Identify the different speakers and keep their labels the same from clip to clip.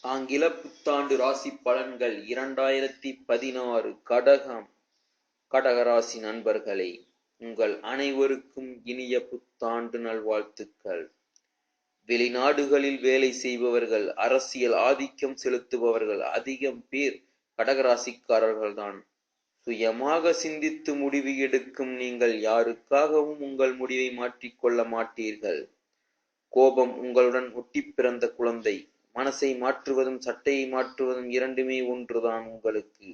Speaker 1: ஆங்கில புத்தாண்டு ராசி பலன்கள் இரண்டாயிரத்தி பதினாறு. கடகம். கடகராசி நண்பர்களே உங்கள் அனைவருக்கும் இனிய புத்தாண்டு நல்வாழ்த்துக்கள். வெளிநாடுகளில் வேலை செய்பவர்கள் அரசியல் ஆதிக்கம் செலுத்துபவர்கள் அதிகம் பேர் கடகராசிக்காரர்கள்தான் சுயமாக சிந்தித்து முடிவு எடுக்கும் நீங்கள் யாருக்காகவும் உங்கள் முடிவை மாற்றிக்கொள்ள மாட்டீர்கள். கோபம் உங்களுடன் ஒட்டி பிறந்த குழந்தை. மனசை மாற்றுவதும் சட்டையை மாற்றுவதும் இரண்டுமே ஒன்றுதான் உங்களுக்கு.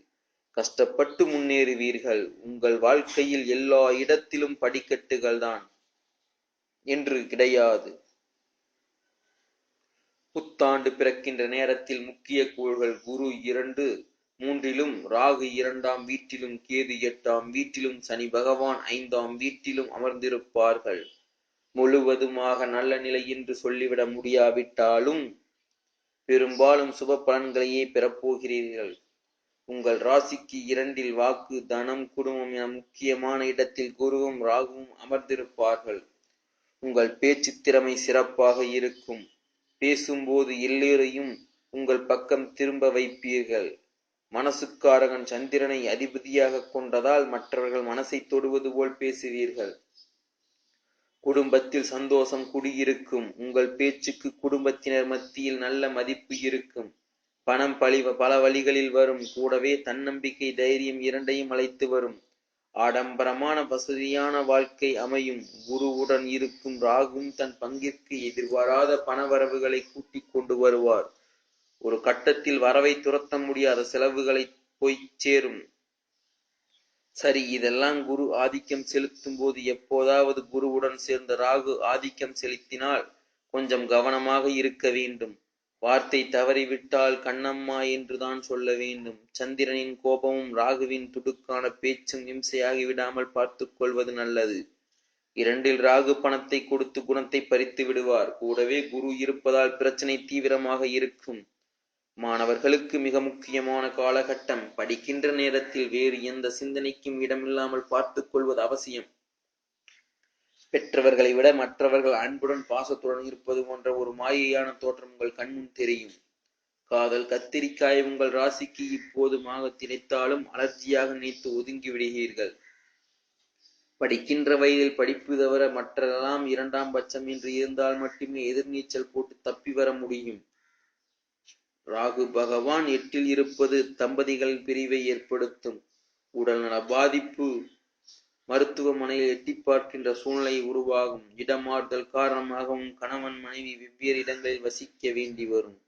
Speaker 1: கஷ்டப்பட்டு முன்னேறுவீர்கள். உங்கள் வாழ்க்கையில் எல்லா இடத்திலும் படிக்கட்டுகள் தான் என்று கிடையாது. புத்தாண்டு பிறக்கின்ற நேரத்தில் முக்கிய கோள்கள் குரு இரண்டு மூன்றிலும் ராகு இரண்டாம் வீட்டிலும் கேது எட்டாம் வீட்டிலும் சனி பகவான் ஐந்தாம் வீட்டிலும் அமர்ந்திருப்பார்கள். முழுவதுமாக நல்ல நிலை என்று சொல்லிவிட முடியாவிட்டாலும் பெரும்பாலும் சுப பலன்களையே பெறப்போகிறீர்கள். உங்கள் ராசிக்கு இரண்டில் வாக்கு தனம் குடும்பம் என முக்கியமான இடத்தில் குருவும் ராகுவும் அமர்ந்திருப்பார்கள். உங்கள் பேச்சு திறமை சிறப்பாக இருக்கும். பேசும்போது எல்லோரையும் உங்கள் பக்கம் திரும்ப வைப்பீர்கள். மனசுக்காரகன் சந்திரனை அதிபதியாக கொண்டதால் மற்றவர்கள் மனசை தொடுவது போல் பேசுவீர்கள். குடும்பத்தில் சந்தோஷம் குடியிருக்கும். உங்கள் பேச்சுக்கு குடும்பத்தினர் மத்தியில் நல்ல மதிப்பு இருக்கும். பணம் பழி பல வழிகளில் வரும். கூடவே தன்னம்பிக்கை தைரியம் இரண்டையும் அழைத்து வரும். ஆடம்பரமான வசதியான வாழ்க்கை அமையும். குருவுடன் இருக்கும் ராகும் தன் பங்கிற்கு எதிர்பாராத பணவரவுகளை கூட்டிக் கொண்டு வருவார். ஒரு கட்டத்தில் வரவை துரத்த முடியாத செலவுகளை போய் சேரும். சரி இதெல்லாம் குரு ஆதிக்கம் செலுத்தும் போது எப்போதாவது குருவுடன் சேர்ந்த ராகு ஆதிக்கம் செலுத்தினால் கொஞ்சம் கவனமாக இருக்க வேண்டும். வார்த்தை தவறிவிட்டால் கண்ணம்மா என்றுதான் சொல்ல வேண்டும். சந்திரனின் கோபமும் ராகுவின் துடுக்கான பேச்சும் இம்சையாகி விடாமல் பார்த்து கொள்வது நல்லது. இரண்டில் ராகு பணத்தை கொடுத்து குணத்தை பறித்து விடுவார். கூடவே குரு இருப்பதால் பிரச்சனை தீவிரமாக இருக்கும். மாணவர்களுக்கு மிக முக்கியமான காலகட்டம். படிக்கின்ற நேரத்தில் வேறு எந்த சிந்தனைக்கும் இடமில்லாமல் பார்த்துக் கொள்வது அவசியம். பெற்றவர்களை விட மற்றவர்கள் அன்புடன் பாசத்துடன் இருப்பது போன்ற ஒரு மாயையான தோற்றம் உங்கள் கண்முன் தெரியும். காதல் கத்திரிக்காய் உங்கள் ராசிக்கு இப்போதுமாக திணைத்தாலும் அலர்ஜியாக நினைத்து ஒதுங்கி விடுகிறீர்கள். படிக்கின்ற வயதில் படிப்பு தவிர மற்றெல்லாம் இரண்டாம் பட்சம் என்று இருந்தால் மட்டுமே எதிர்நீச்சல் போட்டு தப்பி வர முடியும். ராகு பகவான் எட்டில் இருப்பது தம்பதிகள் பிரிவை ஏற்படுத்தும். உடல்நல பாதிப்பு மருத்துவமனையில் எட்டி பார்க்கின்ற சூழ்நிலை உருவாகும். இடமாறுதல் காரணமாகவும் கணவன் மனைவி வெவ்வேறு இடங்களில் வசிக்க வேண்டி வரும்.